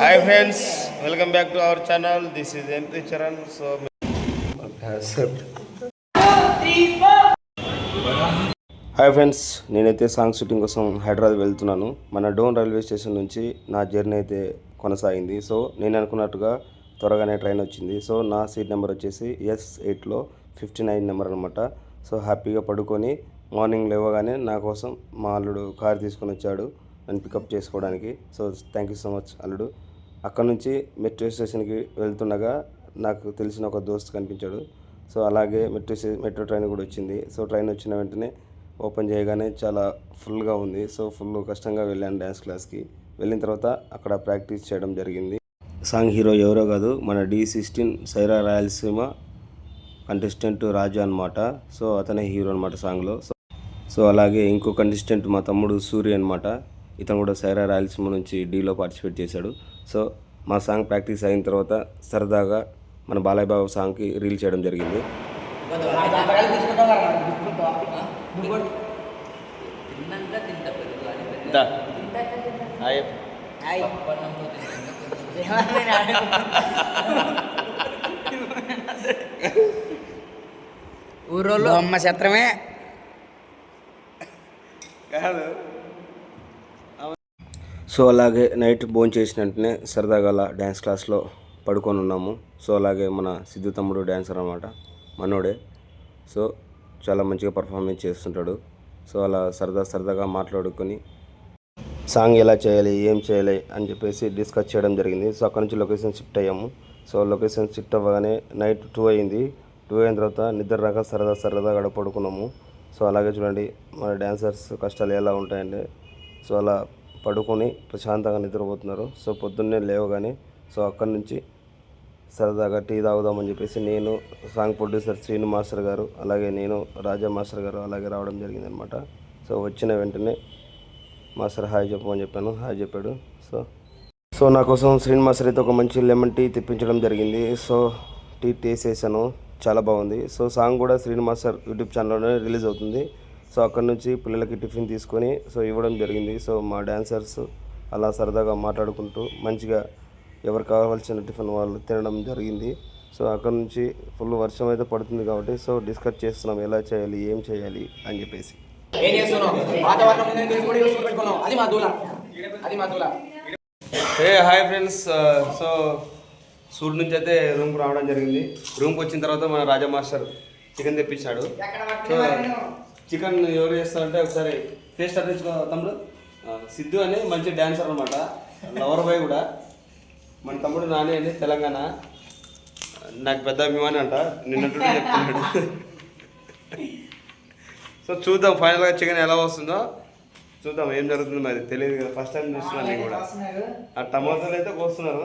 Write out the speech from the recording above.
Hi friends welcome back to our channel this is MP Charan so hi friends నేనైతే song shooting కోసం హైదరాబాద్ వెళ్తున్నాను. మన Dhone railway station నుంచి నా జర్నీ అయితే కొనసాగింది. సో నేను అనుకున్నట్టుగా త్వరగానే ట్రైన్ వచ్చింది. సో నా సీట్ నెంబర్ వచ్చేసి ఎస్ ఎయిట్లో ఫిఫ్టీ నైన్ నెంబర్ అనమాట సో హ్యాపీగా పడుకొని మార్నింగ్ లేవగానే నా కోసం మా అల్లుడు కార్ తీసుకొని వచ్చాడు నన్ను పికప్ చేసుకోవడానికి. So thank you so much అల్లుడు. అక్కడ నుంచి మెట్రో స్టేషన్కి వెళ్తుండగా నాకు తెలిసిన ఒక దోస్త్ కనిపించాడు. సో అలాగే మెట్రో స్టే- మెట్రో ట్రైన్ కూడా వచ్చింది. సో ట్రైన్ వచ్చిన వెంటనే ఓపెన్ చేయగానే చాలా ఫుల్గా ఉంది. సో ఫుల్ కష్టంగా వెళ్ళాను డ్యాన్స్ క్లాస్కి. వెళ్ళిన తర్వాత అక్కడ ప్రాక్టీస్ చేయడం జరిగింది. సాంగ్ హీరో ఎవరో కాదు మన D sixteen Saira Rayalaseema contestant Raju అనమాట సో అతనే హీరో అనమాట సాంగ్లో. సో సో అలాగే ఇంకో కంటెస్టెంట్ మా తమ్ముడు సూర్య అనమాట ఇతను కూడా సైరా రాయలసీమ నుంచి డీలో పార్టిసిపేట్ చేశాడు. సో మా సాంగ్ ప్రాక్టీస్ అయిన తర్వాత సరదాగా మన బాలయ్య బాబు సాంగ్కి రీల్ చేయడం జరిగింది. ఊరోళ్ళు. అమ్మ చిత్రమే సో అలాగే నైట్ భోజనం చేసిన వెంటనే సరదాగా అలా డ్యాన్స్ క్లాస్లో పడుకొని ఉన్నాము. సో అలాగే మన సిద్ధు తమ్ముడు డ్యాన్సర్ అనమాట మనోడే. సో చాలా మంచిగా పర్ఫార్మెన్స్ చేస్తుంటాడు. సో అలా సరదా సరదాగా మాట్లాడుకొని సాంగ్ ఎలా చేయాలి ఏం చేయాలి అని చెప్పేసి డిస్కస్ చేయడం జరిగింది. సో అక్కడ నుంచి లొకేషన్ షిఫ్ట్ అయ్యాము. సో లొకేషన్ షిఫ్ట్ అవ్వగానే నైట్ టూ అయింది. టూ అయిన తర్వాత నిద్ర రాక సరదా సరదాగా గడపడుకున్నాము పడుకున్నాము. సో అలాగే చూడండి మన డ్యాన్సర్స్ కష్టాలు ఎలా ఉంటాయంటే సో అలా పడుకొని ప్రశాంతంగా నిద్రపోతున్నారు. సో పొద్దున్నే లేవగానే సో అక్కడి నుంచి సరదాగా టీ తాగుదామని చెప్పేసి నేను సాంగ్ ప్రొడ్యూసర్ శ్రీను మాస్టర్ గారు అలాగే నేను రాజా మాస్టర్ గారు అలాగే రావడం జరిగిందనమాట సో వచ్చిన వెంటనే మాస్టర్ హాయ్ చెప్పమని చెప్పాను. హాయ్ చెప్పాడు. సో సో నా కోసం శ్రీను మాస్టర్ అయితే ఒక మంచి లెమన్ టీ తెప్పించడం జరిగింది. సో టీ టేస్ట్ చేశాను. చాలా బాగుంది. సో సాంగ్ కూడా శ్రీను మాస్టర్ యూట్యూబ్ ఛానల్లోనే రిలీజ్ అవుతుంది. సో అక్కడ నుంచి పిల్లలకి టిఫిన్ తీసుకొని సో ఇవ్వడం జరిగింది. సో మా డాన్సర్స్ అలా సరదాగా మాట్లాడుకుంటూ మంచిగా ఎవరు కావాల్సిన టిఫిన్ వాళ్ళు తినడం జరిగింది. సో అక్కడ నుంచి ఫుల్ వర్షం అయితే పడుతుంది కాబట్టి సో డిస్కస్ చేస్తున్నాం ఎలా చేయాలి ఏం చేయాలి అని చెప్పేసి. ఏం చేస్తున్నావు? వాతావరణం ఉందని తెలిసి కూడా ఈరోజు పెట్టుకున్నావు. అది మా దూల. అది మా దూల. Hey hi friends. So shoot నుంచి అయితే రూమ్కి రావడం జరిగింది. రూమ్కి వచ్చిన తర్వాత మన రాజా మాస్టర్ చికెన్ తెప్పించాడు. సో చికెన్ ఎవరు చేస్తారంటే ఒకసారి టేస్ట్ అర్పించుకో తమ్ముడు. సిద్ధు అని మంచి డాన్సర్ అనమాట లవర్ బాయ్ కూడా. మన తమ్ముడు నాని అండి తెలంగాణ. నాకు పెద్ద అభిమాని అంట నిన్నట్టు చెప్తున్నాడు. సో చూద్దాం ఫైనల్గా చికెన్ ఎలా వస్తుందో. చూద్దాం ఏం జరుగుతుందో మరి తెలియదు కదా ఫస్ట్ టైం చూస్తున్నాను నేను కూడా. ఆ టమాటాలు అయితే కోస్తున్నారు.